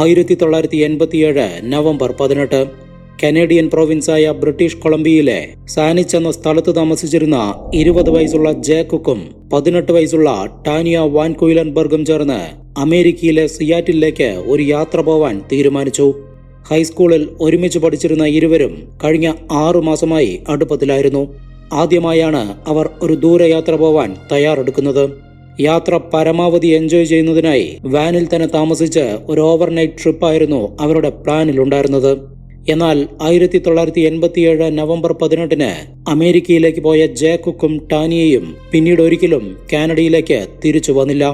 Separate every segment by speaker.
Speaker 1: ആയിരത്തി തൊള്ളായിരത്തി എൺപത്തിയേഴ് നവംബർ പതിനെട്ട് കനേഡിയൻ പ്രോവിൻസായ ബ്രിട്ടീഷ് കൊളംബിയയിലെ സാനിച്ച് എന്ന സ്ഥലത്ത് താമസിച്ചിരുന്ന ഇരുപത് വയസ്സുള്ള ജേക്കുക്കും പതിനെട്ട് വയസ്സുള്ള ടാനിയ വാൻ കുയിലൻബർഗും ചേർന്ന് അമേരിക്കയിലെ സിയാറ്റിലേക്ക് ഒരു യാത്ര പോവാൻ തീരുമാനിച്ചു. ഹൈസ്കൂളിൽ ഒരുമിച്ച് പഠിച്ചിരുന്ന ഇരുവരും കഴിഞ്ഞ ആറു മാസമായി അടുപ്പത്തിലായിരുന്നു. ആദ്യമായാണ് അവർ ഒരു ദൂരയാത്ര പോവാൻ തയ്യാറെടുക്കുന്നത്. യാത്ര പരമാവധി എൻജോയ് ചെയ്യുന്നതിനായി വാനിൽ തന്നെ താമസിച്ച് ഒരു ഓവർനൈറ്റ് ട്രിപ്പായിരുന്നു അവരുടെ പ്ലാനിൽ ഉണ്ടായിരുന്നത്. എന്നാൽ ആയിരത്തി തൊള്ളായിരത്തി എൺപത്തിയേഴ് നവംബർ പതിനെട്ടിന് അമേരിക്കയിലേക്ക് പോയ ജേക്കുക്കും ടാനിയയും പിന്നീട് ഒരിക്കലും കാനഡയിലേക്ക് തിരിച്ചു വന്നില്ല.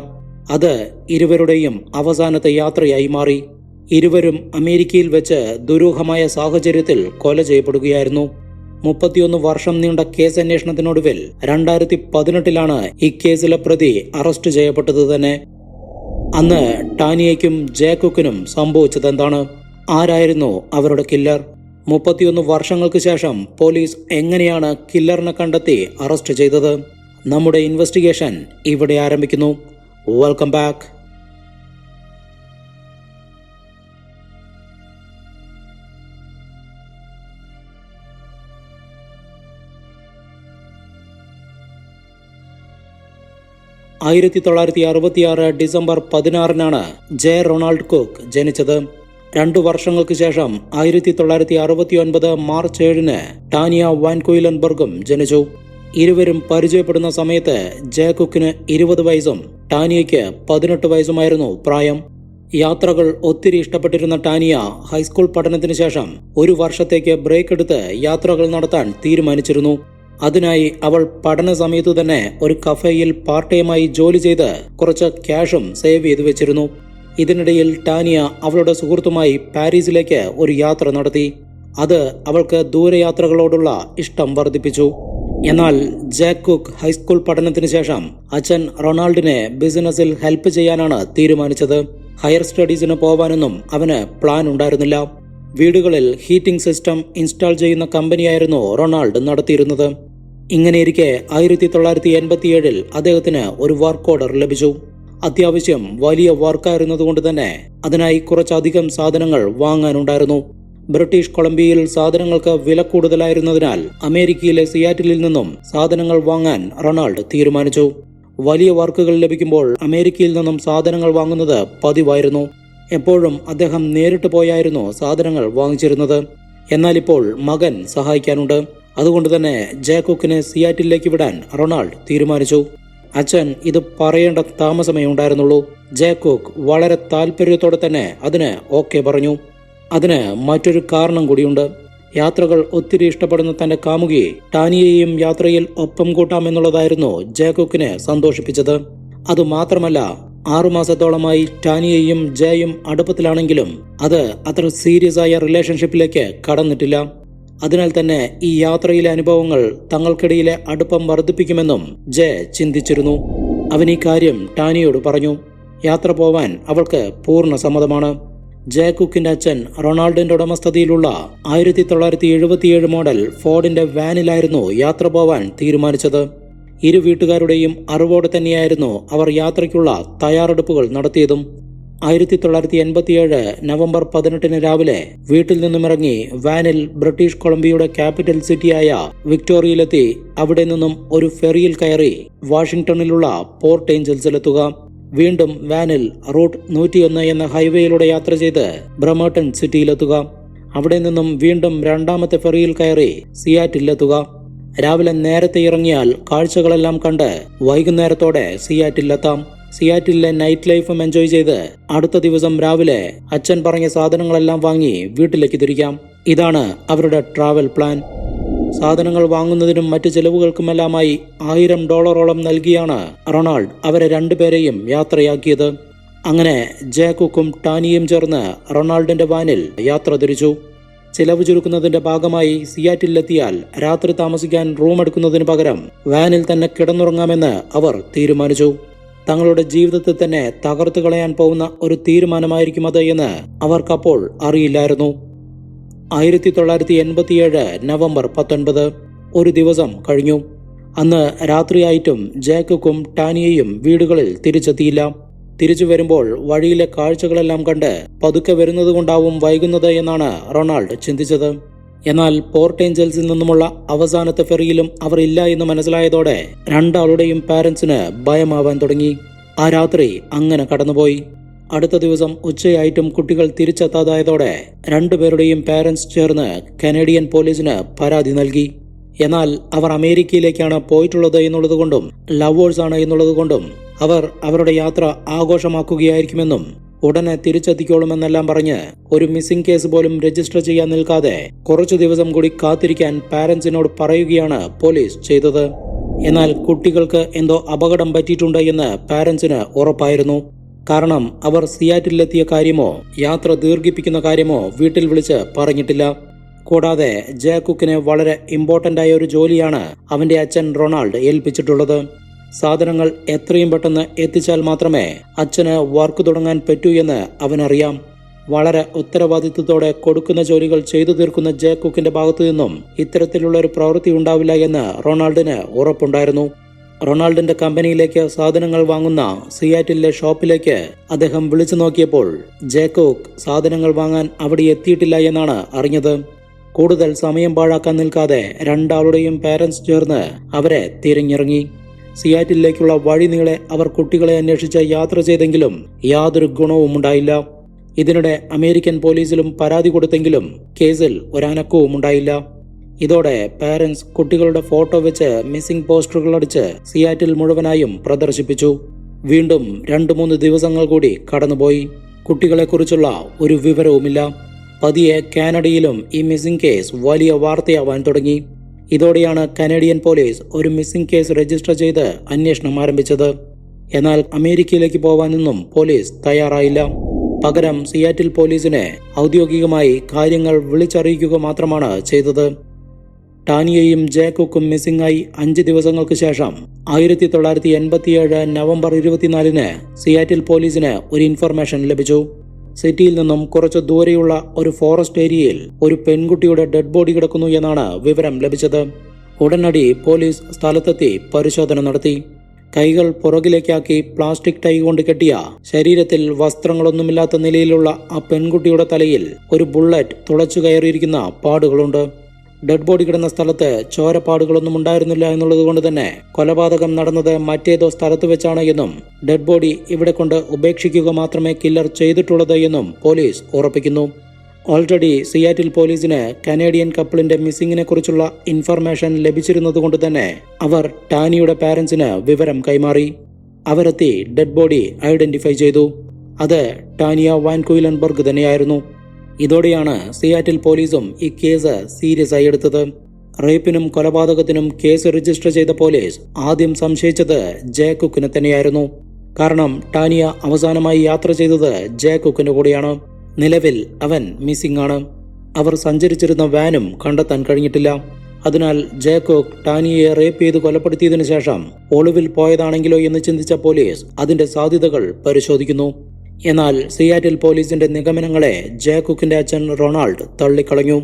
Speaker 1: അത് ഇരുവരുടെയും അവസാനത്തെ യാത്രയായി മാറി. ഇരുവരും അമേരിക്കയിൽ വെച്ച് ദുരൂഹമായ സാഹചര്യത്തിൽ കൊല ചെയ്യപ്പെടുകയായിരുന്നു. മുപ്പത്തിയൊന്ന് വർഷം നീണ്ട കേസ് അന്വേഷണത്തിനൊടുവിൽ രണ്ടായിരത്തി പതിനെട്ടിലാണ് ഈ കേസിലെ പ്രതി അറസ്റ്റ് ചെയ്യപ്പെട്ടത് തന്നെ. അന്ന് ടാനിയയ്ക്കും ജേക്കുക്കിനും സംഭവിച്ചത് എന്താണ്? ആരായിരുന്നു അവരുടെ കില്ലർ മുപ്പത്തിയൊന്ന് വർഷങ്ങൾക്ക് ശേഷം പോലീസ് എങ്ങനെയാണ് കില്ലറിനെ കണ്ടെത്തി അറസ്റ്റ് ചെയ്തത്? നമ്മുടെ ഇൻവെസ്റ്റിഗേഷൻ ഇവിടെ ആരംഭിക്കുന്നു. വെൽക്കം ബാക്ക് ആയിരത്തി തൊള്ളായിരത്തി അറുപത്തിയാറ് ഡിസംബർ പതിനാറിനാണ് ജെ. റൊണാൾഡ് കോക്ക് ജനിച്ചത്. രണ്ടു വർഷങ്ങൾക്ക് ശേഷം ആയിരത്തി തൊള്ളായിരത്തി അറുപത്തി ഒൻപത് മാർച്ച് ഏഴിന് ടാനിയ വാൻകുയിലൻബർഗും ജനിച്ചു. ഇരുവരും പരിചയപ്പെടുന്ന സമയത്ത് ജെ. കുക്കിന് ഇരുപത് വയസ്സും ടാനിയയ്ക്ക് പതിനെട്ട് വയസ്സുമായിരുന്നു പ്രായം. യാത്രകൾ ഒത്തിരി ഇഷ്ടപ്പെട്ടിരുന്ന ടാനിയ ഹൈസ്കൂൾ പഠനത്തിന് ശേഷം ഒരു വർഷത്തേക്ക് ബ്രേക്ക് എടുത്ത് യാത്രകൾ നടത്താൻ തീരുമാനിച്ചിരുന്നു. അതിനായി അവൾ പഠന സമയത്തു തന്നെ ഒരു കഫേയിൽ പാർട്ട് ടൈമായി ജോലി ചെയ്ത് കുറച്ച് ക്യാഷും സേവ് ചെയ്തു വെച്ചിരുന്നു. ഇതിനിടയിൽ ടാനിയ അവളുടെ സുഹൃത്തുമായി പാരീസിലേക്ക് ഒരു യാത്ര നടത്തി. അത് അവൾക്ക് ദൂരയാത്രകളോടുള്ള ഇഷ്ടം വർദ്ധിപ്പിച്ചു. എന്നാൽ ജാക്ക് കുക്ക് ഹൈസ്കൂൾ പഠനത്തിന് ശേഷം അച്ഛൻ റൊണാൾഡിനെ ബിസിനസ്സിൽ ഹെൽപ്പ് ചെയ്യാനാണ് തീരുമാനിച്ചത്. ഹയർ സ്റ്റഡീസിന് പോവാനൊന്നും അവന് പ്ലാൻ ഉണ്ടായിരുന്നില്ല. വീടുകളിൽ ഹീറ്റിംഗ് സിസ്റ്റം ഇൻസ്റ്റാൾ ചെയ്യുന്ന കമ്പനിയായിരുന്നു റൊണാൾഡ് നടത്തിയിരുന്നത്. ഇങ്ങനെയിരിക്കെ ആയിരത്തി തൊള്ളായിരത്തി എൺപത്തിയേഴിൽ അദ്ദേഹത്തിന് ഒരു വർക്ക് ഓർഡർ ലഭിച്ചു. അത്യാവശ്യം വലിയ വർക്കായിരുന്നതുകൊണ്ട് തന്നെ അതിനായി കുറച്ചധികം സാധനങ്ങൾ വാങ്ങാനുണ്ടായിരുന്നു. ബ്രിട്ടീഷ് കൊളംബിയയിൽ സാധനങ്ങൾക്ക് വില കൂടുതലായിരുന്നതിനാൽ അമേരിക്കയിലെ സിയാറ്റിലിൽ നിന്നും സാധനങ്ങൾ വാങ്ങാൻ റൊണാൾഡ് തീരുമാനിച്ചു. വലിയ വർക്കുകൾ ലഭിക്കുമ്പോൾ അമേരിക്കയിൽ നിന്നും സാധനങ്ങൾ വാങ്ങുന്നത് പതിവായിരുന്നു. എപ്പോഴും അദ്ദേഹം നേരിട്ട് പോയായിരുന്നു സാധനങ്ങൾ വാങ്ങിച്ചിരുന്നത്. എന്നാൽ ഇപ്പോൾ മകൻ സഹായിക്കാനുണ്ട്. അതുകൊണ്ട് തന്നെ ജാക്കോക്കിനെ സിയാറ്റിലേക്ക് വിടാൻ റൊണാൾഡ് തീരുമാനിച്ചു. അച്ഛൻ ഇത് പറയേണ്ട താമസമേ ഉണ്ടായിരുന്നുള്ളൂ. ജാക്കോക്ക് വളരെ താല്പര്യത്തോടെ തന്നെ അതിന് ഓക്കെ പറഞ്ഞു. അതിന് മറ്റൊരു കാരണം കൂടിയുണ്ട്. യാത്രകൾ ഒത്തിരി ഇഷ്ടപ്പെടുന്ന തന്റെ കാമുകിയെ ടാനിയെയും യാത്രയിൽ ഒപ്പം കൂട്ടാമെന്നുള്ളതായിരുന്നു ജാക്കോക്കിനെ സന്തോഷിപ്പിച്ചത്. അതുമാത്രമല്ല ആറുമാസത്തോളമായി ടാനിയയും ജയും അടുപ്പത്തിലാണെങ്കിലും അത് അത്ര സീരിയസ് ആയ റിലേഷൻഷിപ്പിലേക്ക് കടന്നിട്ടില്ല. അതിനാൽ തന്നെ ഈ യാത്രയിലെ അനുഭവങ്ങൾ തങ്ങൾക്കിടയിലെ അടുപ്പം വർദ്ധിപ്പിക്കുമെന്നും ജെ ചിന്തിച്ചിരുന്നു. അവൻ ഈ കാര്യം ടാനിയോട് പറഞ്ഞു. യാത്ര പോവാൻ അവൾക്ക് പൂർണ സമ്മതമാണ്. ജെ കുക്കിന്റെ അച്ഛൻ റൊണാൾഡിന്റെ ഉടമസ്ഥതയിലുള്ള ആയിരത്തി തൊള്ളായിരത്തി എഴുപത്തിയേഴ് മോഡൽ ഫോർഡിന്റെ വാനിലായിരുന്നു യാത്ര പോവാൻ തീരുമാനിച്ചത്. ഇരു വീട്ടുകാരുടെയും അറിവോടെ തന്നെയായിരുന്നു അവർ യാത്രയ്ക്കുള്ള തയ്യാറെടുപ്പുകൾ നടത്തിയതും. ആയിരത്തി തൊള്ളായിരത്തി എൺപത്തിയേഴ് നവംബർ പതിനെട്ടിന് രാവിലെ വീട്ടിൽ നിന്നുമിറങ്ങി വാനിൽ ബ്രിട്ടീഷ് കൊളംബിയയുടെ ക്യാപിറ്റൽ സിറ്റിയായ വിക്ടോറിയയിലെത്തി. അവിടെ നിന്നും ഒരു ഫെറിയിൽ കയറി വാഷിംഗ്ടണിലുള്ള പോർട്ട് ഏഞ്ചൽസിലെത്തുക. വീണ്ടും വാനിൽ റൂട്ട് നൂറ്റിയൊന്ന് എന്ന ഹൈവേയിലൂടെ യാത്ര ചെയ്ത് ബ്രമേട്ടൺ സിറ്റിയിലെത്തുക. അവിടെ നിന്നും വീണ്ടും രണ്ടാമത്തെ ഫെറിയിൽ കയറി സിയാറ്റിലെത്തുക. രാവിലെ നേരത്തെ ഇറങ്ങിയാൽ കാഴ്ചകളെല്ലാം കണ്ട് വൈകുന്നേരത്തോടെ സിയാറ്റിലെത്താം. സിയാറ്റിലെ നൈറ്റ് ലൈഫും എൻജോയ് ചെയ്ത് അടുത്ത ദിവസം രാവിലെ അച്ഛൻ പറഞ്ഞ സാധനങ്ങളെല്ലാം വാങ്ങി വീട്ടിലേക്ക് തിരിക്കാം. ഇതാണ് അവരുടെ ട്രാവൽ പ്ലാൻ സാധനങ്ങൾ വാങ്ങുന്നതിനും മറ്റ് ചെലവുകൾക്കുമെല്ലാമായി ആയിരം ഡോളറോളം നൽകിയാണ് റൊണാൾഡ് അവരെ രണ്ടുപേരെയും യാത്രയാക്കിയത്. അങ്ങനെ ജാക്കുക്കും ടാനിയും ചേർന്ന് റൊണാൾഡിന്റെ വാനിൽ യാത്ര തിരിച്ചു. ചിലവ് ചുരുക്കുന്നതിന്റെ ഭാഗമായി സിയാറ്റിലെത്തിയാൽ രാത്രി താമസിക്കാൻ റൂം എടുക്കുന്നതിന് പകരം വാനിൽ തന്നെ കിടന്നുറങ്ങാമെന്ന് അവർ തീരുമാനിച്ചു. തങ്ങളുടെ ജീവിതത്തിൽ തന്നെ തകർത്തു കളയാൻ പോകുന്ന ഒരു തീരുമാനമായിരിക്കും അത് എന്ന് അവർക്കപ്പോൾ അറിയില്ലായിരുന്നു. ആയിരത്തി തൊള്ളായിരത്തി എൺപത്തിയേഴ് നവംബർ പത്തൊൻപത് ഒരു ദിവസം കഴിഞ്ഞു. അന്ന് രാത്രിയായിട്ടും ജാക്കും ടാനിയയും വീടുകളിൽ തിരിച്ചെത്തിയില്ല. തിരിച്ചു വരുമ്പോൾ വഴിയിലെ കാഴ്ചകളെല്ലാം കണ്ട് പതുക്കെ വരുന്നതുകൊണ്ടാവും വൈകുന്നത് എന്നാണ് റൊണാൾഡ് ചിന്തിച്ചത്. എന്നാൽ പോർട്ട് ഏഞ്ചൽസിൽ നിന്നുമുള്ള അവസാനത്തെ ഫെറിയിലും അവർ ഇല്ല എന്ന് മനസ്സിലായതോടെ രണ്ടാളുടെയും പാരന്റ്സിന് ഭയമാവാൻ തുടങ്ങി. ആ രാത്രി അങ്ങനെ കടന്നുപോയി. അടുത്ത ദിവസം ഉച്ചയായിട്ടും കുട്ടികൾ തിരിച്ചെത്താതായതോടെ രണ്ടുപേരുടെയും പാരന്റ്സ് ചേർന്ന് കനേഡിയൻ പോലീസിന് പരാതി നൽകി. എന്നാൽ അവർ അമേരിക്കയിലേക്കാണ് പോയിട്ടുള്ളത് എന്നുള്ളതുകൊണ്ടും ലവേഴ്സ് ആണ് എന്നുള്ളതുകൊണ്ടും അവർ അവരുടെ യാത്ര ആഘോഷമാക്കുകയായിരിക്കുമെന്നും ഉടനെ തിരിച്ചെത്തിക്കോളുമെന്നെല്ലാം പറഞ്ഞ് ഒരു മിസ്സിംഗ് കേസ് പോലും രജിസ്റ്റർ ചെയ്യാൻ നിൽക്കാതെ കുറച്ചു ദിവസം കൂടി കാത്തിരിക്കാൻ പാരന്റ്സിനോട് പറയുകയാണ് പോലീസ് ചെയ്തത്. എന്നാൽ കുട്ടികൾക്ക് എന്തോ അപകടം പറ്റിയിട്ടുണ്ട് എന്ന് പാരന്റ്സിന് ഉറപ്പായിരുന്നു. കാരണം അവർ സിയാറ്റിലെത്തിയ കാര്യമോ യാത്ര ദീർഘിപ്പിക്കുന്ന കാര്യമോ വീട്ടിൽ വിളിച്ച് പറഞ്ഞിട്ടില്ല. കൂടാതെ ജാക്കുക്കിന് വളരെ ഇമ്പോർട്ടന്റ് ആയ ഒരു ജോലിയാണ് അവന്റെ അച്ഛൻ റൊണാൾഡ് ഏൽപ്പിച്ചിട്ടുള്ളത്. സാധനങ്ങൾ എത്രയും പെട്ടെന്ന് എത്തിച്ചാൽ മാത്രമേ അച്ഛന് വർക്ക് തുടങ്ങാൻ പറ്റൂ എന്ന് അവനറിയാം. വളരെ ഉത്തരവാദിത്വത്തോടെ കൊടുക്കുന്ന ജോലികൾ ചെയ്തു തീർക്കുന്ന ജേക്കുക്കിന്റെ ഭാഗത്തു നിന്നും ഇത്തരത്തിലുള്ള ഒരു പ്രവൃത്തി ഉണ്ടാവില്ല എന്ന് റൊണാൾഡിന് ഉറപ്പുണ്ടായിരുന്നു. റൊണാൾഡിന്റെ കമ്പനിയിലേക്ക് സാധനങ്ങൾ വാങ്ങുന്ന സിയാറ്റിലെ ഷോപ്പിലേക്ക് അദ്ദേഹം വിളിച്ചു നോക്കിയപ്പോൾ ജേക്കോക്ക് സാധനങ്ങൾ വാങ്ങാൻ അവിടെ എത്തിയിട്ടില്ല എന്നാണ് അറിഞ്ഞത്. കൂടുതൽ സമയം പാഴാക്കാൻ നിൽക്കാതെ രണ്ടാളുടെയും പാരന്റ്സ് ചേർന്ന് അവരെ തിരിഞ്ഞിറങ്ങി. സിയാറ്റിലേക്കുള്ള വഴി നീളെ അവർ കുട്ടികളെ അന്വേഷിച്ച് യാത്ര ചെയ്തെങ്കിലും യാതൊരു ഗുണവും ഉണ്ടായില്ല. ഇതിനിടെ അമേരിക്കൻ പോലീസിലും പരാതി കൊടുത്തെങ്കിലും കേസിൽ ഒരനക്കവും ഉണ്ടായില്ല. ഇതോടെ പാരന്റ്സ് കുട്ടികളുടെ ഫോട്ടോ വെച്ച് മിസ്സിംഗ് പോസ്റ്ററുകൾ അടിച്ച് സിയാറ്റിൽ മുഴുവനായും പ്രദർശിപ്പിച്ചു. വീണ്ടും രണ്ടു മൂന്ന് ദിവസങ്ങൾ കൂടി കടന്നുപോയി. കുട്ടികളെക്കുറിച്ചുള്ള ഒരു വിവരവുമില്ല. പതിയെ കാനഡയിലും ഈ മിസ്സിംഗ് കേസ് വലിയ വാർത്തയാവാൻ തുടങ്ങി. ഇതോടെയാണ് കനേഡിയൻ പോലീസ് ഒരു മിസ്സിംഗ് കേസ് രജിസ്റ്റർ ചെയ്ത് അന്വേഷണം ആരംഭിച്ചത്. എന്നാൽ അമേരിക്കയിലേക്ക് പോവാനൊന്നും പോലീസ് തയ്യാറായില്ല. പകരം സിയാറ്റിൽ പോലീസിനെ ഔദ്യോഗികമായി കാര്യങ്ങൾ വിളിച്ചറിയിക്കുക മാത്രമാണ് ചെയ്തത്. ടാനിയയും ജേക്കുക്കും മിസ്സിംഗായി അഞ്ച് ദിവസങ്ങൾക്ക് ശേഷം ആയിരത്തി തൊള്ളായിരത്തി എൺപത്തിയേഴ് നവംബർ ഇരുപത്തിനാലിന് സിയാറ്റിൽ പോലീസിന് ഒരു ഇൻഫർമേഷൻ ലഭിച്ചു. സിറ്റിയിൽ നിന്നും കുറച്ച് ദൂരെയുള്ള ഒരു ഫോറസ്റ്റ് ഏരിയയിൽ ഒരു പെൺകുട്ടിയുടെ ഡെഡ് ബോഡി കിടക്കുന്നു എന്നാണ് വിവരം ലഭിച്ചത്. ഉടനടി പോലീസ് സ്ഥലത്തെത്തി പരിശോധന നടത്തി. കൈകൾ പുറകിലേക്കാക്കി പ്ലാസ്റ്റിക് ടൈ കൊണ്ട് കെട്ടിയ ശരീരത്തിൽ വസ്ത്രങ്ങളൊന്നുമില്ലാത്ത നിലയിലുള്ള ആ പെൺകുട്ടിയുടെ തലയിൽ ഒരു ബുള്ളറ്റ് തുളച്ചു കയറിയിരിക്കുന്ന പാടുകളുണ്ട്. ഡെഡ് ബോഡി കിടന്ന സ്ഥലത്ത് ചോരപ്പാടുകളൊന്നും ഉണ്ടായിരുന്നില്ല എന്നുള്ളത് കൊണ്ട് തന്നെ കൊലപാതകം നടന്നത് മറ്റേതോ സ്ഥലത്ത് വെച്ചാണ് എന്നും ഡെഡ് ബോഡി ഇവിടെ കൊണ്ട് ഉപേക്ഷിക്കുക മാത്രമേ കില്ലർ ചെയ്തിട്ടുള്ളത് എന്നും പോലീസ് ഉറപ്പിക്കുന്നു. ഓൾറെഡി സിയാറ്റിൽ പോലീസിന് കനേഡിയൻ കപ്പിളിന്റെ മിസ്സിങ്ങിനെ കുറിച്ചുള്ള ഇൻഫർമേഷൻ ലഭിച്ചിരുന്നതുകൊണ്ട് തന്നെ അവർ ടാനിയുടെ പാരന്റ്സിന് വിവരം കൈമാറി. അവരെത്തി ഡെഡ് ബോഡി ഐഡന്റിഫൈ ചെയ്തു. അത് ടാനിയ വാൻകുയിലൻബർഗ് തന്നെയായിരുന്നു. ഇതോടെയാണ് സിയാറ്റിൽ പോലീസും ഈ കേസ് സീരിയസ് ആയി എടുത്തത്. റേപ്പിനും കൊലപാതകത്തിനും കേസ് രജിസ്റ്റർ ചെയ്ത പോലീസ് ആദ്യം സംശയിച്ചത് ജയകുക്കിനെ തന്നെയായിരുന്നു. കാരണം ടാനിയ അവസാനമായി യാത്ര ചെയ്തത് ജയകുക്കിന്റെ കൂടെയാണ്. നിലവിൽ അവൻ മിസ്സിംഗ് ആണ്. അവർ സഞ്ചരിച്ചിരുന്ന വാനും കണ്ടെത്താൻ കഴിഞ്ഞിട്ടില്ല. അതിനാൽ ജേക്കോക്ക് ടാനിയെ റേപ്പ് ചെയ്ത് കൊലപ്പെടുത്തിയതിനു ശേഷം ഒളിവിൽ പോയതാണെങ്കിലോ എന്ന് ചിന്തിച്ച പോലീസ് അതിന്റെ സാധ്യതകൾ പരിശോധിക്കുന്നു. എന്നാൽ സിയാറ്റിൽ പോലീസിന്റെ നിഗമനങ്ങളെ ജെ ജേക്കുക്കിന്റെ അച്ഛൻ റൊണാൾഡ് തള്ളിക്കളഞ്ഞു.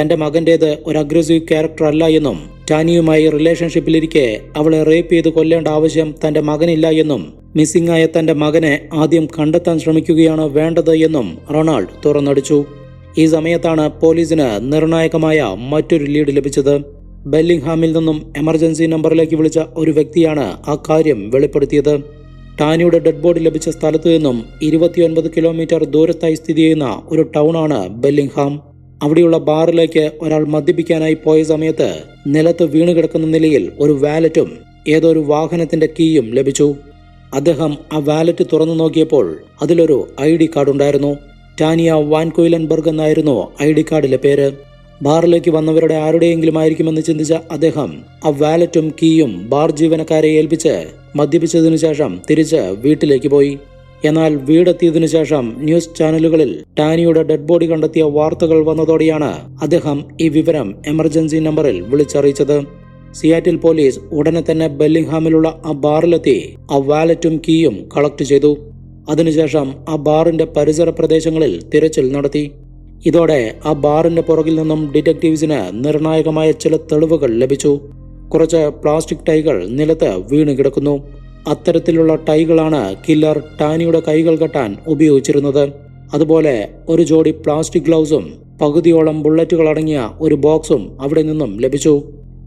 Speaker 1: തന്റെ മകന്റേത് ഒരു അഗ്രസീവ് ക്യാരക്ടർ അല്ല എന്നും ടാനിയുമായി റിലേഷൻഷിപ്പിലിരിക്കെ അവളെ റേപ്പ് ചെയ്ത് കൊല്ലേണ്ട ആവശ്യം തന്റെ മകനില്ല എന്നും മിസ്സിംഗ് ആയ തന്റെ മകനെ ആദ്യം കണ്ടെത്താൻ ശ്രമിക്കുകയാണ് വേണ്ടത് എന്നും റൊണാൾഡ് തുറന്നടിച്ചു. ഈ സമയത്താണ് പോലീസിന് നിർണായകമായ മറ്റൊരു ലീഡ് ലഭിച്ചത്. ബെല്ലിംഗ്ഹാമിൽ നിന്നും എമർജൻസി നമ്പറിലേക്ക് വിളിച്ച ഒരു വ്യക്തിയാണ് ആ കാര്യം വെളിപ്പെടുത്തിയത്. ടാനിയുടെ ഡെഡ് ബോഡി ലഭിച്ച സ്ഥലത്തു നിന്നും ഇരുപത്തിയൊൻപത് കിലോമീറ്റർ ദൂരത്തായി സ്ഥിതി ചെയ്യുന്ന ഒരു ടൗൺ ആണ് ബെല്ലിംഗ്ഹാം. അവിടെയുള്ള ബാറിലേക്ക് ഒരാൾ മദ്യപിക്കാനായി പോയ സമയത്ത് നിലത്ത് വീണ് കിടക്കുന്ന നിലയിൽ ഒരു വാലറ്റും ഏതോ ഒരു വാഹനത്തിന്റെ കീയും ലഭിച്ചു. അദ്ദേഹം ആ വാലറ്റ് തുറന്നു നോക്കിയപ്പോൾ അതിലൊരു ഐ ഡി കാർഡ് ഉണ്ടായിരുന്നു ടാനിയ വാൻകോയിലൻബർഗ് എന്നായിരുന്നു ഐ ഡി കാർഡിലെ പേര്. ബാറിലേക്ക് വന്നവരുടെ ആരുടെയെങ്കിലും ആയിരിക്കുമെന്ന് ചിന്തിച്ച അദ്ദേഹം ആ വാലറ്റും കീയും ബാർ ജീവനക്കാരെ ഏൽപ്പിച്ച് മദ്യപിച്ചതിനു ശേഷം തിരിച്ച് വീട്ടിലേക്ക് പോയി. എന്നാൽ വീടെത്തിയതിനു ശേഷം ന്യൂസ് ചാനലുകളിൽ ടാനിയുടെ ഡെഡ് ബോഡി കണ്ടെത്തിയ വാർത്തകൾ വന്നതോടെയാണ് അദ്ദേഹം ഈ വിവരം എമർജൻസി നമ്പറിൽ വിളിച്ചറിയിച്ചത്. സിയാറ്റിൽ പോലീസ് ഉടനെ തന്നെ ബെല്ലിംഗ്ഹാമിലുള്ള ആ ബാറിലെത്തി ആ വാലറ്റും കീയും കളക്ട് ചെയ്തു. അതിനുശേഷം ആ ബാറിന്റെ പരിസര പ്രദേശങ്ങളിൽ തിരച്ചിൽ നടത്തി. ഇതോടെ ആ ബാറിന്റെ പുറകിൽ നിന്നും ഡിറ്റക്റ്റീവ്സിന് നിർണായകമായ ചില തെളിവുകൾ ലഭിച്ചു. കുറച്ച് പ്ലാസ്റ്റിക് ടൈകൾ നിലത്ത് വീണ് കിടക്കുന്നു. അത്തരത്തിലുള്ള ടൈകളാണ് കില്ലർ ടാനിയുടെ കൈകൾ കെട്ടാൻ ഉപയോഗിച്ചിരുന്നത്. അതുപോലെ ഒരു ജോഡി പ്ലാസ്റ്റിക് ഗ്ലൗസും പകുതിയോളം ബുള്ളറ്റുകൾ അടങ്ങിയ ഒരു ബോക്സും അവിടെ നിന്നും ലഭിച്ചു.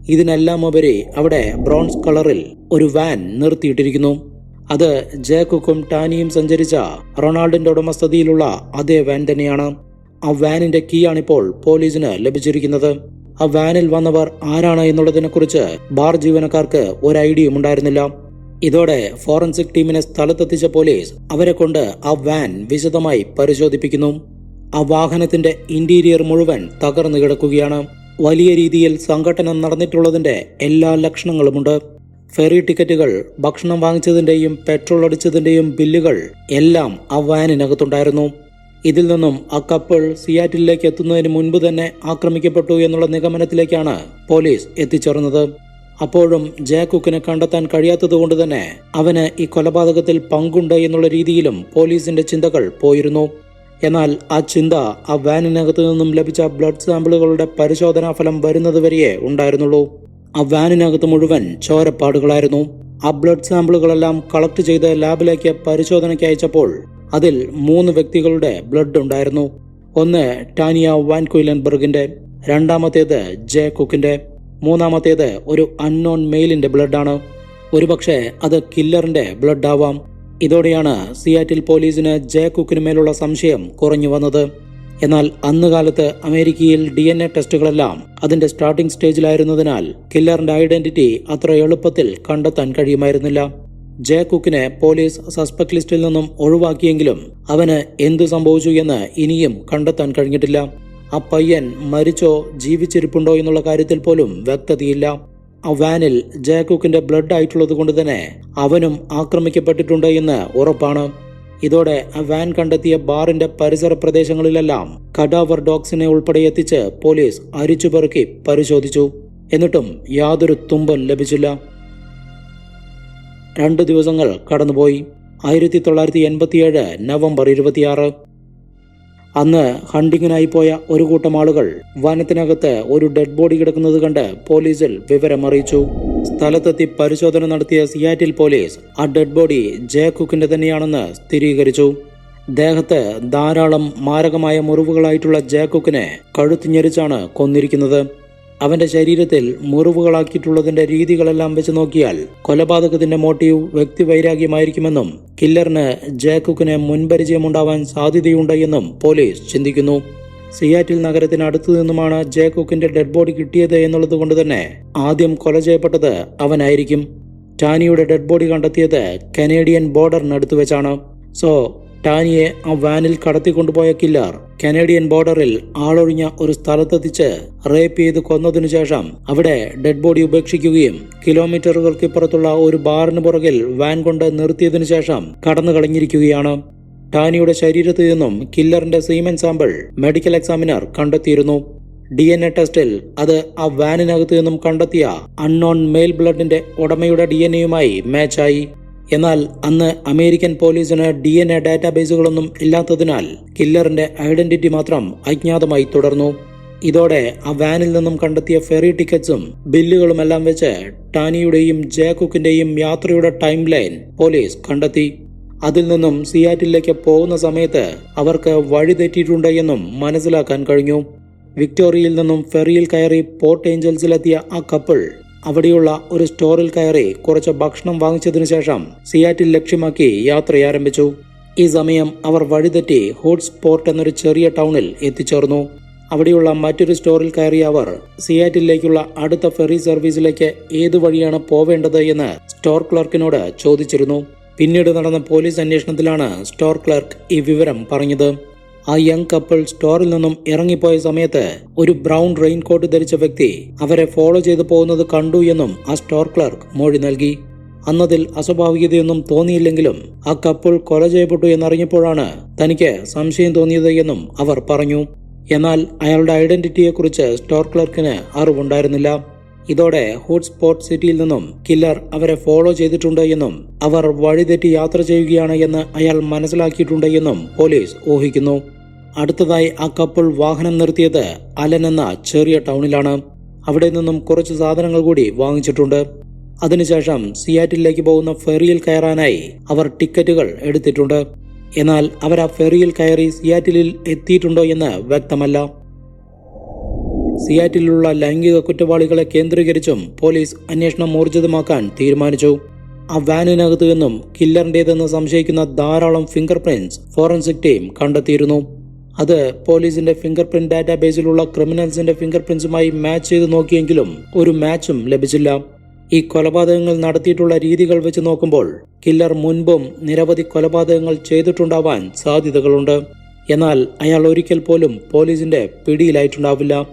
Speaker 1: ഇതിനെല്ലാം ഉപരി അവിടെ ബ്രോൺസ് കളറിൽ ഒരു വാൻ നിർത്തിയിട്ടിരിക്കുന്നു. അത് ജേക്കുക്കും ടാനിയും സഞ്ചരിച്ച റൊണാൾഡിന്റെ ഉടമസ്ഥതയിലുള്ള അതേ വാൻ തന്നെയാണ്. ആ വാനിന്റെ കീയാണിപ്പോൾ പോലീസിന് ലഭിച്ചിരിക്കുന്നത്. ആ വാനിൽ വന്നവർ ആരാണ് എന്നുള്ളതിനെക്കുറിച്ച് ബാർ ജീവനക്കാർക്ക് ഒരു ഐഡിയയും ഉണ്ടായിരുന്നില്ല. ഇതോടെ ഫോറൻസിക് ടീമിനെ സ്ഥലത്തെത്തിച്ച പോലീസ് അവരെ കൊണ്ട് ആ വാൻ വിശദമായി പരിശോധിപ്പിക്കുന്നു. ആ വാഹനത്തിന്റെ ഇന്റീരിയർ മുഴുവൻ തകർന്നു കിടക്കുകയാണ്. വലിയ രീതിയിൽ സംഘടന നടന്നിട്ടുള്ളതിന്റെ എല്ലാ ലക്ഷണങ്ങളുമുണ്ട്. ഫെറി ടിക്കറ്റുകൾ ഭക്ഷണം വാങ്ങിച്ചതിന്റെയും പെട്രോൾ അടിച്ചതിന്റെയും ബില്ലുകൾ എല്ലാം ആ വാനിനകത്തുണ്ടായിരുന്നു. ഇതിൽ നിന്നും ആ കപ്പിൾ സിയാറ്റിലേക്ക് എത്തുന്നതിന് മുൻപ് തന്നെ ആക്രമിക്കപ്പെട്ടു എന്നുള്ള നിഗമനത്തിലേക്കാണ് പോലീസ് എത്തിച്ചേർന്നത്. അപ്പോഴും ജയക്കുക്കിനെ കണ്ടെത്താൻ കഴിയാത്തതുകൊണ്ട് തന്നെ അവന് ഈ കൊലപാതകത്തിൽ പങ്കുണ്ട് എന്നുള്ള രീതിയിലും പോലീസിന്റെ ചിന്തകൾ പോയിരുന്നു. എന്നാൽ ആ ചിന്ത ആ വാനിനകത്തു നിന്നും ലഭിച്ച ബ്ലഡ് സാമ്പിളുകളുടെ പരിശോധനാ ഫലം വരുന്നതുവരെയേ ഉണ്ടായിരുന്നുള്ളൂ. ആ വാനിനകത്ത് മുഴുവൻ ചോരപ്പാടുകളായിരുന്നു. ആ ബ്ലഡ് സാമ്പിളുകളെല്ലാം കളക്ട് ചെയ്ത് ലാബിലേക്ക് പരിശോധനയ്ക്ക് അയച്ചപ്പോൾ അതിൽ മൂന്ന് വ്യക്തികളുടെ ബ്ലഡ് ഉണ്ടായിരുന്നു. ഒന്ന് ടാനിയ വാൻകുയിലൻബർഗിന്റെ രണ്ടാമത്തേത് ജെ കുക്കിന്റെ മൂന്നാമത്തേത് ഒരു അൺനോൺ മെയിലിന്റെ ബ്ലഡാണ് ഒരുപക്ഷെ അത് കില്ലറിന്റെ ബ്ലഡ് ആവാം. ഇതോടെയാണ് സിയാറ്റിൽ പോലീസിന് ജെ കുക്കിന് മേലുള്ള സംശയം കുറഞ്ഞു വന്നത്. എന്നാൽ അന്ന് കാലത്ത് അമേരിക്കയിൽ ഡി എൻ എ ടെസ്റ്റുകളെല്ലാം അതിന്റെ സ്റ്റാർട്ടിംഗ് സ്റ്റേജിലായിരുന്നതിനാൽ കില്ലറിന്റെ ഐഡന്റിറ്റി അത്ര എളുപ്പത്തിൽ കണ്ടെത്താൻ കഴിയുമായിരുന്നില്ല. ജെ കുക്കിനെ പോലീസ് സസ്പെക്ട് ലിസ്റ്റിൽ നിന്നും ഒഴിവാക്കിയെങ്കിലും അവന് എന്തു സംഭവിച്ചു എന്ന് ഇനിയും കണ്ടെത്താൻ കഴിഞ്ഞിട്ടില്ല. ആ പയ്യൻ മരിച്ചോ ജീവിച്ചിരിപ്പുണ്ടോ എന്നുള്ള കാര്യത്തിൽ പോലും വ്യക്തതയില്ല. ആ വാനിൽ ജെ കുക്കിന്റെ ബ്ലഡ് ആയിട്ടുള്ളത് കൊണ്ട് തന്നെ അവനും ആക്രമിക്കപ്പെട്ടിട്ടുണ്ട് എന്ന് ഉറപ്പാണ്. ഇതോടെ ആ വാൻ കണ്ടെത്തിയ ബാറിന്റെ പരിസര പ്രദേശങ്ങളിലെല്ലാം കഡാവർ ഡോഗ്സിനെ ഉൾപ്പെടെ എത്തിച്ച് പോലീസ് അരിച്ചുപെറുക്കി പരിശോധിച്ചു. എന്നിട്ടും യാതൊരു തുമ്പും ലഭിച്ചില്ല. രണ്ടു ദിവസങ്ങൾ കടന്നുപോയി. ആയിരത്തി തൊള്ളായിരത്തി എൺപത്തിയേഴ് നവംബർ ഇരുപത്തിയാറ്. അന്ന് ഹണ്ടിങ്ങിനായി പോയ ഒരു കൂട്ടം ആളുകൾ വനത്തിനകത്ത് ഒരു ഡെഡ് ബോഡി കിടക്കുന്നത് കണ്ട് പോലീസിൽ വിവരം അറിയിച്ചു സ്ഥലത്തെത്തി പരിശോധന നടത്തിയ സിയാറ്റിൽ പോലീസ് ആ ഡെഡ് ബോഡി ജെ കുക്കിന്റെ തന്നെയാണെന്ന് സ്ഥിരീകരിച്ചു. ദേഹത്ത് ധാരാളം മാരകമായ മുറിവുകളായിട്ടുള്ള ജേക്കുക്കിനെ കഴുത്തിഞ്ഞരിച്ചാണ് കൊന്നിരിക്കുന്നത്. അവന്റെ ശരീരത്തിൽ മുറിവുകളാക്കിയിട്ടുള്ളതിന്റെ രീതികളെല്ലാം വെച്ച് നോക്കിയാൽ കൊലപാതകത്തിന്റെ മോട്ടീവ് വ്യക്തിവൈരാഗ്യമായിരിക്കുമെന്നും കില്ലറിന് ജേക്കുക്കിന് മുൻപരിചയമുണ്ടാവാൻ സാധ്യതയുണ്ട് എന്നും പോലീസ് ചിന്തിക്കുന്നു. സിയാറ്റിൽ നഗരത്തിന് അടുത്തു നിന്നുമാണ് ജേക്കുക്കിന്റെ ഡെഡ് ബോഡി കിട്ടിയത് എന്നുള്ളത് കൊണ്ട് തന്നെ ആദ്യം കൊല ചെയ്യപ്പെട്ടത് അവനായിരിക്കും. ടാനിയുടെ ഡെഡ് ബോഡി കണ്ടെത്തിയത് കനേഡിയൻ ബോർഡറിനടുത്ത് വെച്ചാണ്. സോ ടാനിയെ ആ വാനിൽ കടത്തിക്കൊണ്ടുപോയ കില്ലർ കനേഡിയൻ ബോർഡറിൽ ആളൊഴിഞ്ഞ ഒരു സ്ഥലത്തെത്തിച്ച് റേപ്പ് ചെയ്ത് കൊന്നതിനു ശേഷം അവിടെ ഡെഡ് ബോഡി ഉപേക്ഷിക്കുകയും കിലോമീറ്ററുകൾക്കിപ്പുറത്തുള്ള ഒരു ബാറിന് പുറകിൽ വാൻ കൊണ്ട് നിർത്തിയതിനു ശേഷം കടന്നു കളഞ്ഞിരിക്കുകയാണ്. ടാനിയുടെ ശരീരത്തിൽ നിന്നും കില്ലറിന്റെ സീമൻ സാമ്പിൾ മെഡിക്കൽ എക്സാമിനർ കണ്ടെത്തിയിരുന്നു. ഡി എൻ എ ടെസ്റ്റിൽ അത് ആ വാനിനകത്ത് നിന്നും കണ്ടെത്തിയ അൺനോൺ മെയിൽ ബ്ലഡിന്റെ ഉടമയുടെ ഡി എൻ എയുമായി മാച്ചായി. എന്നാൽ അന്ന് അമേരിക്കൻ പോലീസിന് ഡി എൻ എ ഡാറ്റാബേസുകളൊന്നും ഇല്ലാത്തതിനാൽ കില്ലറിന്റെ ഐഡന്റിറ്റി മാത്രം അജ്ഞാതമായി തുടർന്നു. ഇതോടെ ആ വാനിൽ നിന്നും കണ്ടെത്തിയ ഫെറി ടിക്കറ്റ്സും ബില്ലുകളുമെല്ലാം വെച്ച് ടാനിയുടെയും ജേക്കുക്കിന്റെയും യാത്രയുടെ ടൈം ലൈൻ പോലീസ് കണ്ടെത്തി. അതിൽ നിന്നും സിയാറ്റിലേക്ക് പോകുന്ന സമയത്ത് അവർക്ക് വഴി തെറ്റിയിട്ടുണ്ട് എന്നും മനസ്സിലാക്കാൻ കഴിഞ്ഞു. വിക്ടോറിയയിൽ നിന്നും ഫെറിയിൽ കയറി പോർട്ട് ഏഞ്ചൽസിലെത്തിയ ആ കപ്പിൾ അവിടെയുള്ള ഒരു സ്റ്റോറിൽ കയറി കുറച്ച് ഭക്ഷണം വാങ്ങിച്ചതിനു ശേഷം സിയാറ്റിൽ ലക്ഷ്യമാക്കി യാത്ര ആരംഭിച്ചു. ഈ സമയം അവർ വഴിതെറ്റി ഹോട്ട് സ്പോട്ട് എന്നൊരു ചെറിയ ടൗണിൽ എത്തിച്ചേർന്നു. അവിടെയുള്ള മറ്റൊരു സ്റ്റോറിൽ കയറിയ അവർ സിയാറ്റിലേക്കുള്ള അടുത്ത ഫെറി സർവീസിലേക്ക് ഏത് വഴിയാണ് പോവേണ്ടത് എന്ന് സ്റ്റോർ ക്ലർക്കിനോട് ചോദിച്ചിരുന്നു. പിന്നീട് നടന്ന പോലീസ് അന്വേഷണത്തിലാണ് സ്റ്റോർ ക്ലർക്ക് ഈ വിവരം പറഞ്ഞത്. ആ യങ് കപ്പിൾ സ്റ്റോറിൽ നിന്നും ഇറങ്ങിപ്പോയ സമയത്ത് ഒരു ബ്രൗൺ റെയിൻകോട്ട് ധരിച്ച വ്യക്തി അവരെ ഫോളോ ചെയ്തു പോകുന്നത് കണ്ടു എന്നും ആ സ്റ്റോർ ക്ലർക്ക് മൊഴി നൽകി. അന്നതിൽ അസ്വാഭാവികതയൊന്നും തോന്നിയില്ലെങ്കിലും ആ കപ്പിൾ കൊല ചെയ്യപ്പെട്ടു എന്നറിഞ്ഞപ്പോഴാണ് തനിക്ക് സംശയം തോന്നിയത് എന്നും അവർ പറഞ്ഞു. എന്നാൽ അയാളുടെ ഐഡന്റിറ്റിയെക്കുറിച്ച് സ്റ്റോർ ക്ലർക്കിന് അറിവുണ്ടായിരുന്നില്ല. ഇതോടെ ഹോട്ട്സ്പോട്ട് സിറ്റിയിൽ നിന്നും കില്ലർ അവരെ ഫോളോ ചെയ്തിട്ടുണ്ട് എന്നും അവർ വഴിതെറ്റി യാത്ര ചെയ്യുകയാണ് എന്ന് അയാൾ മനസ്സിലാക്കിയിട്ടുണ്ട് എന്നും പോലീസ് ഊഹിക്കുന്നു. അടുത്തതായി ആ കപ്പിൾ വാഹനം നിർത്തിയത് അലൻ എന്ന ചെറിയ ടൗണിലാണ്. അവിടെ നിന്നും കുറച്ച് സാധനങ്ങൾ കൂടി വാങ്ങിച്ചിട്ടുണ്ട്. അതിനുശേഷം സിയാറ്റിലേക്ക് പോകുന്ന ഫെറിയിൽ കയറാനായി അവർ ടിക്കറ്റുകൾ എടുത്തിട്ടുണ്ട്. എന്നാൽ അവർ ആ ഫെറിയിൽ കയറി സിയാറ്റിലിൽ എത്തിയിട്ടുണ്ടോ എന്ന് വ്യക്തമല്ല. സിയാറ്റിലുള്ള ലൈംഗിക കുറ്റവാളികളെ കേന്ദ്രീകരിച്ചും പോലീസ് അന്വേഷണം ഊർജിതമാക്കാൻ തീരുമാനിച്ചു. ആ വാനിനകത്ത് നിന്നും കില്ലറിന്റേതെന്ന് സംശയിക്കുന്ന ധാരാളം ഫിംഗർ പ്രിന്റ്സ് ഫോറൻസിക് ടീം കണ്ടെത്തിയിരുന്നു. അത് പോലീസിന്റെ ഫിംഗർ പ്രിന്റ് ഡാറ്റാബേസിലുള്ള ക്രിമിനൽസിന്റെ ഫിംഗർ പ്രിന്റ്സുമായി മാച്ച് ചെയ്ത് നോക്കിയെങ്കിലും ഒരു മാച്ചും ലഭിച്ചില്ല. ഈ കൊലപാതകങ്ങൾ നടത്തിയിട്ടുള്ള രീതികൾ വെച്ച് നോക്കുമ്പോൾ കില്ലർ മുൻപും നിരവധി കൊലപാതകങ്ങൾ ചെയ്തിട്ടുണ്ടാവാൻ സാധ്യതകളുണ്ട്. എന്നാൽ അയാൾ ഒരിക്കൽ പോലും പോലീസിന്റെ പിടിയിലായിട്ടുണ്ടാവില്ല.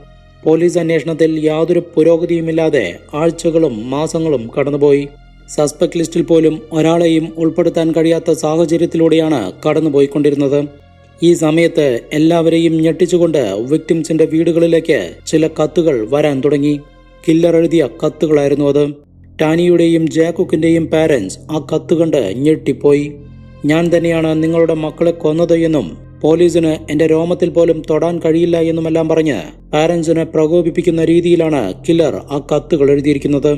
Speaker 1: പോലീസ് അന്വേഷണത്തിൽ യാതൊരു പുരോഗതിയുമില്ലാതെ ആഴ്ചകളും മാസങ്ങളും കടന്നുപോയി. സസ്പെക്ട് ലിസ്റ്റിൽ പോലും ഒരാളെയും ഉൾപ്പെടുത്താൻ കഴിയാത്ത സാഹചര്യത്തിലൂടെയാണ് കടന്നുപോയിക്കൊണ്ടിരുന്നത്. ഈ സമയത്ത് എല്ലാവരെയും ഞെട്ടിച്ചുകൊണ്ട് വിക്ടിംസിന്റെ വീടുകളിലേക്ക് ചില കത്തുകൾ വരാൻ തുടങ്ങി. കില്ലർ എഴുതിയ കത്തുകളായിരുന്നു അത്. ടാനിയുടെയും ജാക്കുക്കിന്റെയും പാരന്റ്സ് ആ കത്ത് കണ്ട് ഞെട്ടിപ്പോയി. ഞാൻ തന്നെയാണ് നിങ്ങളുടെ മക്കളെ കൊന്നത് എന്നും പോലീസിന് എന്റെ രോമത്തിൽ പോലും തൊടാൻ കഴിയില്ല എന്നുമെല്ലാം പറഞ്ഞ് പാരന്റ്സിനെ പ്രകോപിപ്പിക്കുന്ന രീതിയിലാണ് കില്ലർ ആ കത്തുകൾ എഴുതിയിരിക്കുന്നത്.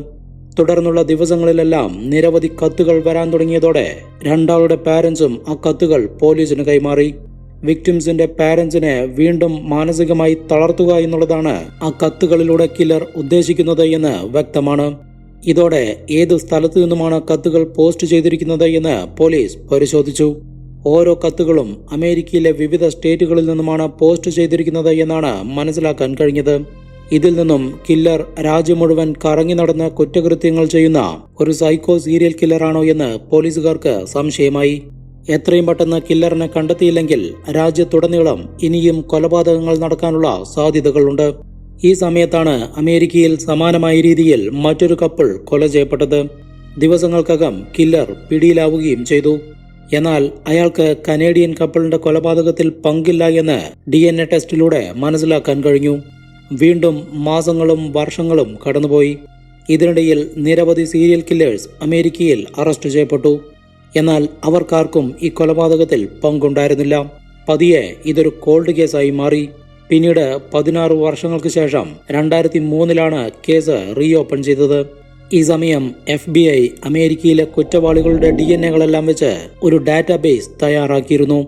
Speaker 1: തുടർന്നുള്ള ദിവസങ്ങളിലെല്ലാം നിരവധി കത്തുകൾ വരാൻ തുടങ്ങിയതോടെ രണ്ടാളുടെ പാരന്റ്സും ആ കത്തുകൾ പോലീസിന് കൈമാറി. വിക്ടിംസിന്റെ പാരന്റ്സിനെ വീണ്ടും മാനസികമായി തളർത്തുക എന്നുള്ളതാണ് ആ കത്തുകളിലൂടെ കില്ലർ ഉദ്ദേശിക്കുന്നത് എന്ന് വ്യക്തമാണ്. ഇതോടെ ഏത് സ്ഥലത്തു നിന്നുമാണ് കത്തുകൾ പോസ്റ്റ് ചെയ്തിരിക്കുന്നത് എന്ന് പോലീസ് പരിശോധിച്ചു. ഓരോ കത്തുകളും അമേരിക്കയിലെ വിവിധ സ്റ്റേറ്റുകളിൽ നിന്നുമാണ് പോസ്റ്റ് ചെയ്തിരിക്കുന്നത് എന്നാണ് മനസ്സിലാക്കാൻ കഴിഞ്ഞത്. ഇതിൽ നിന്നും കില്ലർ രാജ്യം മുഴുവൻ കറങ്ങി നടന്ന് കുറ്റകൃത്യങ്ങൾ ചെയ്യുന്ന ഒരു സൈക്കോ സീരിയൽ കില്ലറാണോ എന്ന് പോലീസുകാർക്ക് സംശയമായി. എത്രയും പെട്ടെന്ന് കില്ലറിനെ കണ്ടെത്തിയില്ലെങ്കിൽ രാജ്യത്തുടനീളം ഇനിയും കൊലപാതകങ്ങൾ നടക്കാനുള്ള സാധ്യതകളുണ്ട്. ഈ സമയത്താണ് അമേരിക്കയിൽ സമാനമായ രീതിയിൽ മറ്റൊരു കപ്പിൾ കൊല ചെയ്യപ്പെട്ടത്. ദിവസങ്ങൾക്കകം കില്ലർ പിടിയിലാവുകയും ചെയ്തു. എന്നാൽ അയാൾക്ക് കനേഡിയൻ കപ്പിളിന്റെ കൊലപാതകത്തിൽ പങ്കില്ല എന്ന് ഡി എൻ എ ടെസ്റ്റിലൂടെ മനസ്സിലാക്കാൻ കഴിഞ്ഞു. വീണ്ടും മാസങ്ങളും വർഷങ്ങളും കടന്നുപോയി. ഇതിനിടയിൽ നിരവധി സീരിയൽ കില്ലേഴ്സ് അമേരിക്കയിൽ അറസ്റ്റ് ചെയ്യപ്പെട്ടു. എന്നാൽ അവർക്കാർക്കും ഈ കൊലപാതകത്തിൽ പങ്കുണ്ടായിരുന്നില്ല. പതിയെ ഇതൊരു കോൾഡ് കേസായി മാറി. പിന്നീട് പതിനാറ് വർഷങ്ങൾക്ക് ശേഷം രണ്ടായിരത്തി മൂന്നിലാണ് കേസ് റീഓപ്പൺ ചെയ്തത്. ഈ സമയം എഫ് ബി ഐ അമേരിക്കയിലെ കുറ്റവാളികളുടെ ഡി എൻ എകളെല്ലാം വെച്ച് ഒരു ഡാറ്റാബേസ് തയ്യാറാക്കിയിരുന്നു.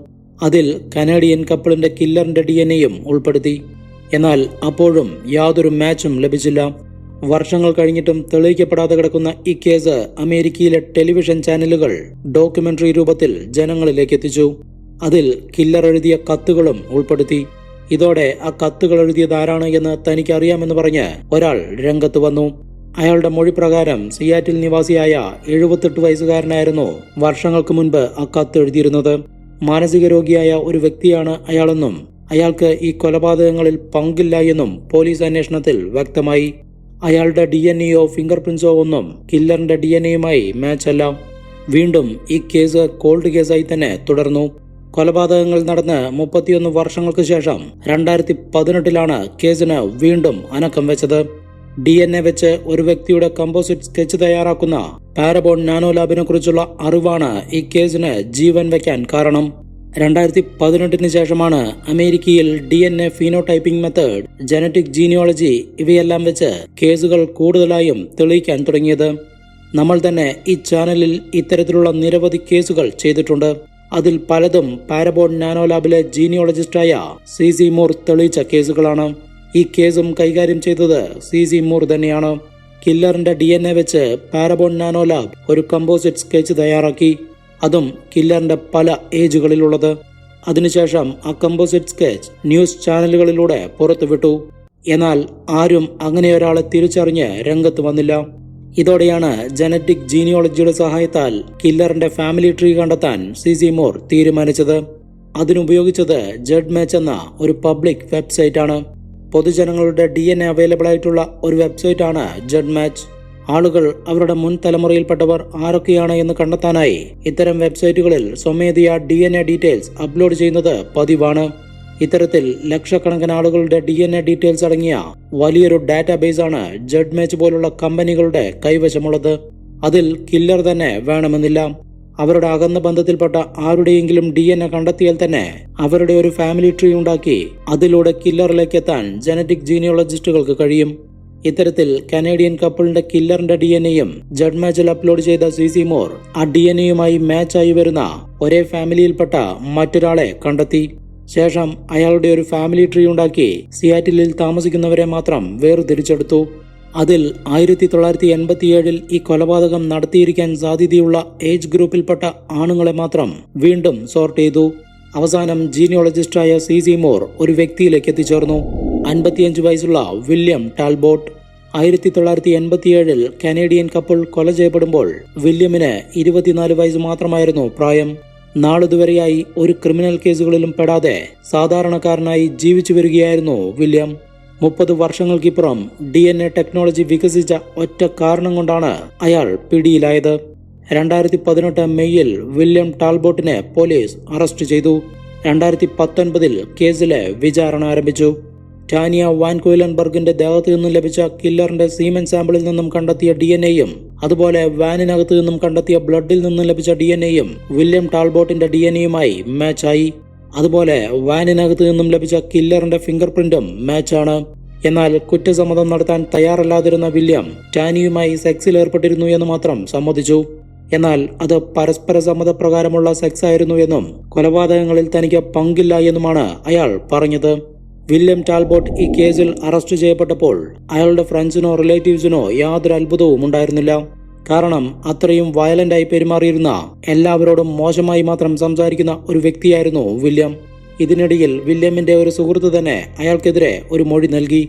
Speaker 1: അതിൽ കനേഡിയൻ കപ്പിളിന്റെ കില്ലറിന്റെ ഡി എൻ എയും ഉൾപ്പെടുത്തി. എന്നാൽ അപ്പോഴും യാതൊരു മാച്ചും ലഭിച്ചില്ല. വർഷങ്ങൾ കഴിഞ്ഞിട്ടും തെളിയിക്കപ്പെടാതെ കിടക്കുന്ന ഈ കേസ് അമേരിക്കയിലെ ടെലിവിഷൻ ചാനലുകൾ ഡോക്യുമെന്ററി രൂപത്തിൽ ജനങ്ങളിലേക്ക് എത്തിച്ചു. അതിൽ കില്ലർ എഴുതിയ കത്തുകളും ഉൾപ്പെടുത്തി. ഇതോടെ ആ കത്തുകൾ എഴുതിയത് ആരാണ് എന്ന് തനിക്ക് അറിയാമെന്ന് പറഞ്ഞ് ഒരാൾ രംഗത്ത് വന്നു. അയാളുടെ മൊഴി പ്രകാരം സിയാറ്റിൽ നിവാസിയായ എഴുപത്തെട്ട് വയസ്സുകാരനായിരുന്നു വർഷങ്ങൾക്ക് മുൻപ് ആ കത്ത് എഴുതിയിരുന്നത്. മാനസിക രോഗിയായ ഒരു വ്യക്തിയാണ് അയാളെന്നും അയാൾക്ക് ഈ കൊലപാതകങ്ങളിൽ പങ്കില്ല എന്നും പോലീസ് അന്വേഷണത്തിൽ വ്യക്തമായി. അയാളുടെ ഡി എൻ എയോ ഫിംഗർ പ്രിന്റ്സോ ഒന്നും കില്ലറിന്റെ ഡി എൻ എയുമായി മാച്ച് അല്ല. വീണ്ടും ഈ കേസ് കോൾഡ് കേസായി തന്നെ തുടർന്നു. കൊലപാതകങ്ങൾ നടന്ന് മുപ്പത്തിയൊന്ന് വർഷങ്ങൾക്ക് ശേഷം രണ്ടായിരത്തി പതിനെട്ടിലാണ് കേസിന് വീണ്ടും അനക്കം വെച്ചത്. ഡി എൻ എ വെച്ച് ഒരു വ്യക്തിയുടെ കമ്പോസിറ്റ് സ്കെച്ച് തയ്യാറാക്കുന്ന പാരബോൺ നാനോ ലാബിനെ കുറിച്ചുള്ള അറിവാണ് ഈ കേസിന് ജീവൻ വയ്ക്കാൻ കാരണം. രണ്ടായിരത്തി പതിനെട്ടിന് ശേഷമാണ് അമേരിക്കയിൽ D N A phenotyping method genetic genealogy ഇവയെല്ലാം വെച്ച് കേസുകൾ കൂടുതലായും തെളിയിക്കാൻ തുടങ്ങിയത്. നമ്മൾ തന്നെ ഈ ചാനലിൽ ഇത്തരത്തിലുള്ള നിരവധി കേസുകൾ ചെയ്തിട്ടുണ്ട്. അതിൽ പലതും പാരബോൺ നാനോ ലാബിലെ ജീനിയോളജിസ്റ്റായ സി സി മൂർ തെളിയിച്ച കേസുകളാണ്. ഈ കേസും കൈകാര്യം ചെയ്തത് സി സി മൂർ തന്നെയാണ്. കില്ലറിന്റെ ഡി എൻ എ വെച്ച് പാരബോൺ നാനോ ലാബ് ഒരു കമ്പോസിറ്റ് സ്കെച്ച് തയ്യാറാക്കി. അതും കില്ലറിന്റെ പല ഏജുകളിലുള്ളത്. അതിനുശേഷം ആ കമ്പോസിറ്റ് സ്കെച്ച് ന്യൂസ് ചാനലുകളിലൂടെ പുറത്തുവിട്ടു. എന്നാൽ ആരും അങ്ങനെ ഒരാളെ തിരിച്ചറിഞ്ഞ് രംഗത്ത് വന്നില്ല. ഇതോടെയാണ് ജനറ്റിക് ജീനിയോളജിയുടെ സഹായത്താൽ കില്ലറിന്റെ ഫാമിലി ട്രീ കണ്ടെത്താൻ സി സി മോർ തീരുമാനിച്ചത്. അതിനുപയോഗിച്ചത് ജഡ് മാച്ച് എന്ന ഒരു പബ്ലിക് വെബ്സൈറ്റ് ആണ്. പൊതുജനങ്ങളുടെ ഡി എൻ എ അവൈലബിൾ ആയിട്ടുള്ള ഒരു വെബ്സൈറ്റ് ആണ് ജഡ് മാച്ച് ആളുകൾ അവരുടെ മുൻ തലമുറയിൽപ്പെട്ടവർ ആരൊക്കെയാണ് എന്ന് കണ്ടെത്താനായി ഇത്തരം വെബ്സൈറ്റുകളിൽ സ്വമേധയാ D N A details upload ചെയ്യുന്നത് പതിവാണ്. ഇത്തരത്തിൽ ലക്ഷക്കണക്കിന് ആളുകളുടെ ഡി എൻ എ ഡീറ്റെയിൽസ് അടങ്ങിയ വലിയൊരു ഡാറ്റാബേസ് ആണ് ജഡ് മാച്ച് പോലുള്ള കമ്പനികളുടെ കൈവശമുള്ളത്. അതിൽ കില്ലർ തന്നെ വേണമെന്നില്ല. അവരുടെ അകന്ന ബന്ധത്തിൽപ്പെട്ട ആരുടെയെങ്കിലും ഡി എൻ എ കണ്ടെത്തിയാൽ തന്നെ അവരുടെ ഒരു ഫാമിലി ട്രീ ഉണ്ടാക്കി അതിലൂടെ കില്ലറിലേക്ക് എത്താൻ ജനറ്റിക് ജീനിയോളജിസ്റ്റുകൾക്ക് കഴിയും. ഇത്തരത്തിൽ കനേഡിയൻ കപ്പിളിന്റെ കില്ലറിന്റെ ഡി എൻ എയും ജഡ് മാച്ചിൽ അപ്ലോഡ് ചെയ്ത സിസി മോർ ആ ഡി എൻ എയുമായി മാച്ചായി വരുന്ന ഒരേ ഫാമിലിയിൽപ്പെട്ട മറ്റൊരാളെ കണ്ടെത്തി. ശേഷം അയാളുടെ ഒരു ഫാമിലി ട്രീ ഉണ്ടാക്കി സിയാറ്റിലിൽ താമസിക്കുന്നവരെ മാത്രം വേർതിരിച്ചെടുത്തു. അതിൽ ആയിരത്തി തൊള്ളായിരത്തി എൺപത്തിയേഴിൽ ഈ കൊലപാതകം നടത്തിയിരിക്കാൻ സാധ്യതയുള്ള ഏജ് ഗ്രൂപ്പിൽപ്പെട്ട ആണുങ്ങളെ മാത്രം വീണ്ടും സോർട്ട് ചെയ്തു. അവസാനം ജീനിയോളജിസ്റ്റായ സി സി മോർ ഒരു വ്യക്തിയിലേക്ക് എത്തിച്ചേർന്നു. അൻപത്തിയഞ്ച് വയസ്സുള്ള വില്യം ടാൽബോട്ട് ആയിരത്തി തൊള്ളായിരത്തി എൺപത്തിയേഴിൽ കനേഡിയൻ കപ്പിൾ കൊല ചെയ്യപ്പെടുമ്പോൾ വില്യമിന് ഇരുപത്തിനാല് വയസ്സ് മാത്രമായിരുന്നു പ്രായം. നാളിതുവരെയായി ഒരു ക്രിമിനൽ കേസുകളിലും പെടാതെ സാധാരണക്കാരനായി ജീവിച്ചു വരികയായിരുന്നു വില്യം. മുപ്പത് വർഷങ്ങൾക്കിപ്പുറം ഡി എൻ എ ടെക്നോളജി വികസിച്ച ഒറ്റ കാരണം കൊണ്ടാണ് അയാൾ പിടിയിലായത്. രണ്ടായിരത്തി പതിനെട്ട് മെയ്യിൽ വില്യം ടാൽബോട്ടിനെ പോലീസ് അറസ്റ്റ് ചെയ്തു. രണ്ടായിരത്തി പത്തൊൻപതിൽ കേസിലെ വിചാരണ ആരംഭിച്ചു. ടാനിയ വാൻകുയിലൻബർഗിന്റെ ദേഹത്തു നിന്നും ലഭിച്ച കില്ലറിന്റെ സീമൻ സാമ്പിളിൽ നിന്നും കണ്ടെത്തിയ ഡി എൻ എയും അതുപോലെ വാനിനകത്തു നിന്നും കണ്ടെത്തിയ ബ്ലഡിൽ നിന്നും ലഭിച്ച ഡി എൻ എയും വില്യം ടാൾബോട്ടിന്റെ ഡി എൻ എയുമായി മാച്ചായി. അതുപോലെ വാനിനകത്തു നിന്നും ലഭിച്ച കില്ലറിന്റെ ഫിംഗർ പ്രിന്റും മാച്ചാണ്. എന്നാൽ കുറ്റസമ്മതം നടത്താൻ തയ്യാറല്ലാതിരുന്ന വില്യം ടാനിയുമായി സെക്സിൽ ഏർപ്പെട്ടിരുന്നു എന്ന് മാത്രം സമ്മതിച്ചു. എന്നാൽ അത് പരസ്പര സമ്മതപ്രകാരമുള്ള സെക്സ് ആയിരുന്നു എന്നും കൊലപാതകങ്ങളിൽ തനിക്ക് പങ്കില്ല എന്നുമാണ് അയാൾ പറഞ്ഞത്. വില്യം ടാൽബോട്ട് ഈ കേസിൽ അറസ്റ്റ് ചെയ്യപ്പെട്ടപ്പോൾ അയാളുടെ ഫ്രണ്ട്സിനോ റിലേറ്റീവ്സിനോ യാതൊരു അത്ഭുതവും ഉണ്ടായിരുന്നില്ല. കാരണം അത്രയും വയലന്റായി പെരുമാറിയിരുന്ന എല്ലാവരോടും മോശമായി മാത്രം സംസാരിക്കുന്ന ഒരു വ്യക്തിയായിരുന്നു വില്യം. ഇതിനിടയിൽ വില്യമിന്റെ ഒരു സുഹൃത്ത് തന്നെ അയാൾക്കെതിരെ ഒരു മൊഴി നൽകി.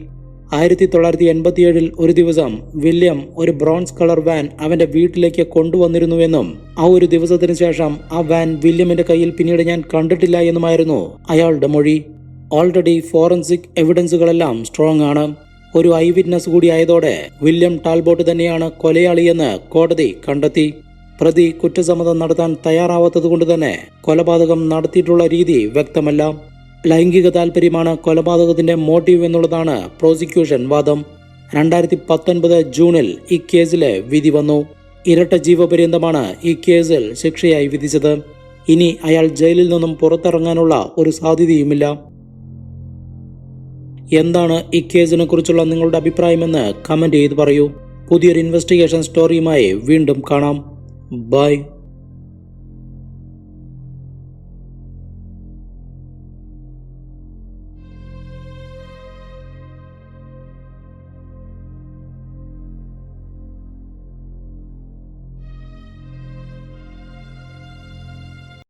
Speaker 1: ആയിരത്തി തൊള്ളായിരത്തി എൺപത്തിയേഴിൽ ഒരു ദിവസം വില്യം ഒരു ബ്രോൺസ് കളർ വാൻ അവന്റെ വീട്ടിലേക്ക് കൊണ്ടുവന്നിരുന്നുവെന്നും ആ ഒരു ദിവസത്തിന് ശേഷം ആ വാൻ വില്യമിന്റെ കയ്യിൽ പിന്നീട് ഞാൻ കണ്ടിട്ടില്ല എന്നുമായിരുന്നു അയാളുടെ മൊഴി. ഓൾറെഡി ഫോറൻസിക് എവിഡൻസുകളെല്ലാം സ്ട്രോങ് ആണ്. ഒരു ഐ വിറ്റ്നസ് കൂടി ആയതോടെ വില്യം ടാൽബോട്ട് തന്നെയാണ് കൊലയാളിയെന്ന് കോടതി കണ്ടെത്തി. പ്രതി കുറ്റസമ്മതം നടത്താൻ തയ്യാറാവാത്തതുകൊണ്ട് തന്നെ കൊലപാതകം നടത്തിയിട്ടുള്ള രീതി വ്യക്തമല്ല. ലൈംഗിക താല്പര്യമാണ് കൊലപാതകത്തിന്റെ മോട്ടീവ് എന്നുള്ളതാണ് പ്രോസിക്യൂഷൻ വാദം. രണ്ടായിരത്തി പത്തൊൻപത് ജൂണിൽ ഈ കേസിലെ വിധി വന്നു. ഇരട്ട ജീവപര്യന്തമാണ് ഈ കേസിൽ ശിക്ഷയായി വിധിച്ചത്. ഇനി അയാൾ ജയിലിൽ നിന്നും പുറത്തിറങ്ങാനുള്ള ഒരു സാധ്യതയുമില്ല. എന്താണ് ഈ കേസിനെ കുറിച്ചുള്ള നിങ്ങളുടെ അഭിപ്രായമെന്ന് കമന്റ് ചെയ്ത് പറയൂ. പുതിയൊരു ഇൻവെസ്റ്റിഗേഷൻ സ്റ്റോറിയുമായി വീണ്ടും കാണാം. ബൈ